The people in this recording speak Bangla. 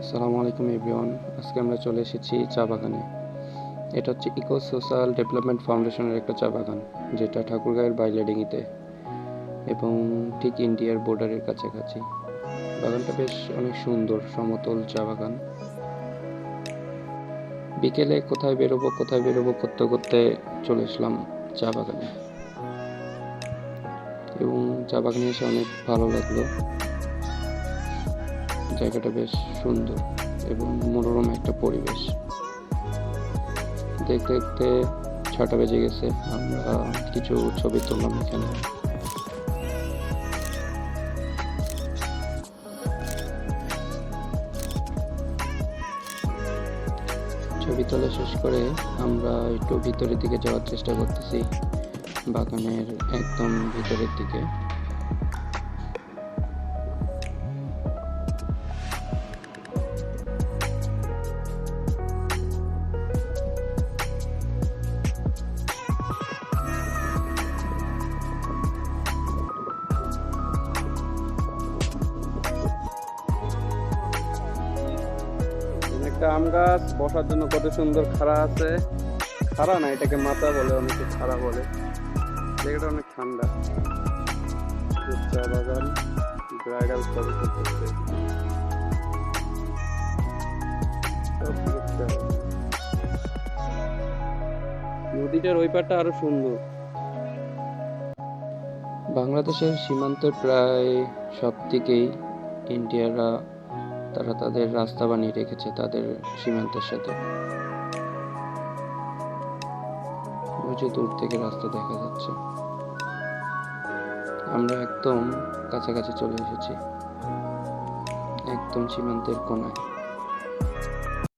আসসালামু আলাইকুম এভরিওয়ান। আজকে আমরা চলে এসেছি চা বাগানে। এটা হচ্ছে ইকো সোশ্যাল ডেভেলপমেন্ট ফাউন্ডেশনের একটা চা বাগান, যেটা ঠাকুরগাঁয়ের বাইলেডিঙিতে এবং ঠিক ইন্ডিয়ার বর্ডারের কাছাকাছি। বাগানটা বেশ অনেক সুন্দর, সমতল চা বাগান। বিকেলে কোথায় বেরোবো কোথায় বেরোবো, করতে করতে চলে এসলাম চা বাগানে। এবং চা বাগানে এসে অনেক ভালো লাগল। জায়গাটা বেশ সুন্দর এবং মনোরম একটা পরিবেশ। দেখতে দেখতে ছটা বেজে গেছে, আমরা কিছু ছবি তুললাম এখানে। ছবি তোলা শেষ করে আমরা একটু ভিতরের দিকে যাওয়ার চেষ্টা করতেছি, বাগানের একদম ভিতরের দিকে। একটা আম গাছ, বসার জন্য কত সুন্দর খাড়া আছে। খাড়া না, এটাকে মাথা বলে, অনেকে খাড়া বলে। জায়গাটা অনেক ঠান্ডা। চা বাগান, ব্রাইডাল। নদীটার ওই পারটা আরও সুন্দর। বাংলাদেশের সীমান্তের প্রায় সব দিকেই ইন্ডিয়ারা তারা তাদের রাস্তা বানিয়ে রেখেছে তাদের সীমান্তের সাথে। দূর থেকে রাস্তা দেখা যাচ্ছে। আমরা একদম কাছাকাছি চলে এসেছি। একদম সীমান্তের কোনায়।